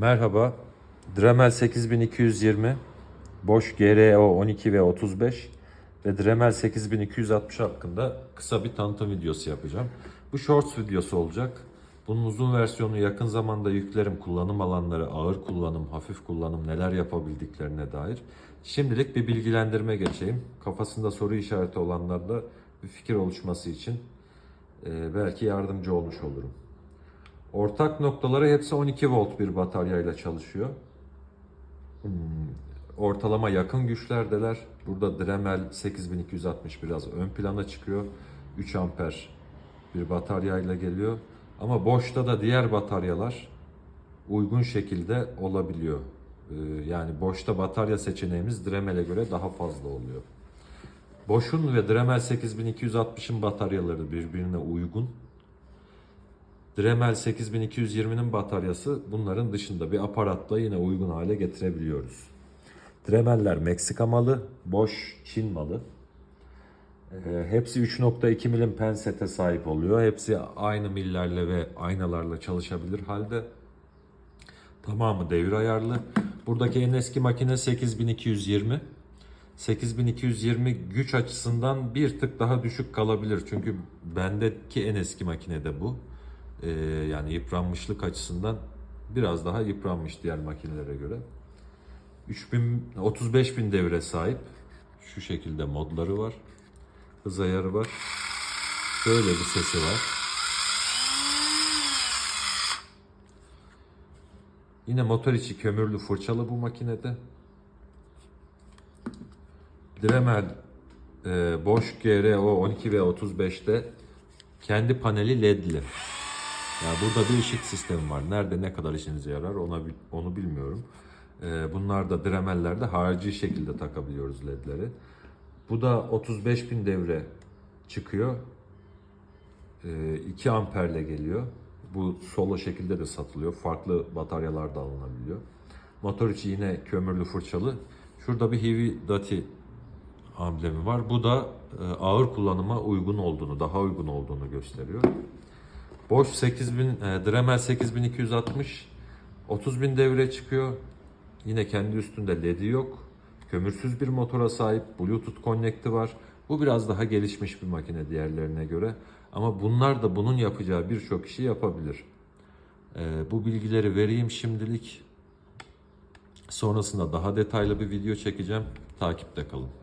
Merhaba. Dremel 8220, Bosch GRO 12 ve 35 ve Dremel 8260 hakkında kısa bir tanıtım videosu yapacağım. Bu shorts videosu olacak. Bunun uzun versiyonu yakın zamanda yüklerim kullanım alanları, ağır kullanım, hafif kullanım neler yapabildiklerine dair. Şimdilik bir bilgilendirme geçeyim. Kafasında soru işareti olanlarda bir fikir oluşması için e, belki yardımcı olmuş olurum. Ortak noktaları hepsi 12 volt bir bataryayla çalışıyor. Hmm, ortalama yakın güçlerdeler. Burada Dremel 8260 biraz ön plana çıkıyor. 3 amper bir bataryayla geliyor. Ama boşta da diğer bataryalar uygun şekilde olabiliyor. Ee, Yani boşta batarya seçeneğimiz Dremel'e göre daha fazla oluyor. Bosch'un ve Dremel 8260'ın bataryaları birbirine uygun. Dremel 8220'nin bataryası bunların dışında bir aparatla yine uygun hale getirebiliyoruz. Dremeller Meksika malı, Bosch Çin malı. Ee, hepsi 3.2 milim pensete sahip oluyor. Hepsi aynı millerle ve aynalarla çalışabilir halde. Tamamı devir ayarlı. Buradaki en eski makine 8220. 8220 güç açısından bir tık daha düşük kalabilir. Çünkü bendeki en eski makine de bu. Ee, yani yıpranmışlık açısından biraz daha yıpranmış diğer makinelere göre. 3000 35000 devre sahip. Şu şekilde modları var. Hız ayarı var. Böyle bir sesi var. Yine motor içi kömürlü fırçalı bu makinede. Dremel e, Bosch GRO 12 ve 35'te kendi paneli ledli. Yani burada bir ışık sistemi var. Nerede ne kadar işinize yarar ona onu bilmiyorum. E, bunlar da Dremel'lerde harici şekilde takabiliyoruz ledleri. Bu da 35.000 devre çıkıyor. E, 2 amperle geliyor. Bu solo şekilde de satılıyor. Farklı bataryalar da alınabiliyor. Motor içi yine kömürlü fırçalı. Şurada bir Heavy Duty amblemi var. Bu da e, ağır kullanıma uygun olduğunu, daha uygun olduğunu gösteriyor. Bosch 8000, e, Dremel 8260 30.000 devre çıkıyor. Yine kendi üstünde LED'i yok. Kömürsüz bir motora sahip. Bluetooth connect'i var. Bu biraz daha gelişmiş bir makine diğerlerine göre. Ama bunlar da bunun yapacağı birçok işi yapabilir. E, bu bilgileri vereyim şimdilik. Sonrasında daha detaylı bir video çekeceğim. Takipte kalın.